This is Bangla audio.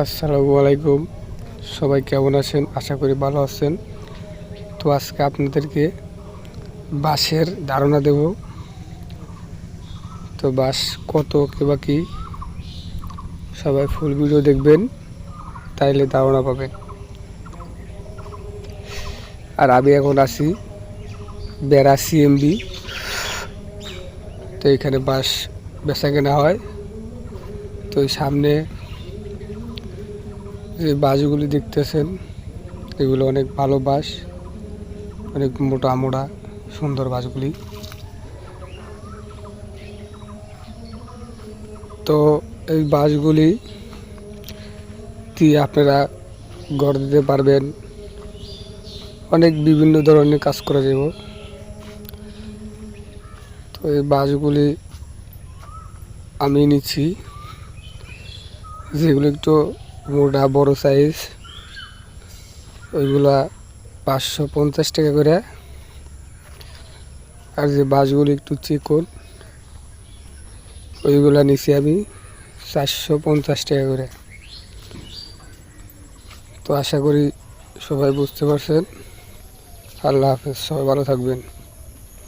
আসসালামু আলাইকুম। সবাই কেমন আছেন? আশা করি ভালো আছেন। তো আজকে আপনাদেরকে বাঁশের ধারণা দেব। তো বাস কত কিবা কি? সবাই ফুল ভিডিও দেখবেন, তাইলে ধারণা পাবেন। আর আমি এখন আছি বেড়া সিএমবি তো এখানে বাস বেচা কেনা হয়। তো সামনে যে বাঁশগুলি দেখতেছেন, এগুলো অনেক ভালো বাঁশ অনেক মোটা মোটা, সুন্দর বাঁশগুলি তো এই বাঁশগুলি দিয়ে আপনারা গড় দিতে পারবেন? অনেক বিভিন্ন ধরনের কাজ করা যাব। তো এই বাঁশগুলি আমি নিচ্ছি। যেগুলো একটু মোটা বড় সাইজ ওইগুলা পাঁচশো পঞ্চাশ টাকা করে। আর যে বাসগুলো একটু চিকন, ওইগুলা নিছি আমি চারশো পঞ্চাশ টাকা করে। তো আশা করি সবাই বুঝতে পারছেন। আল্লাহ হাফেজ, সবাই ভালো থাকবেন।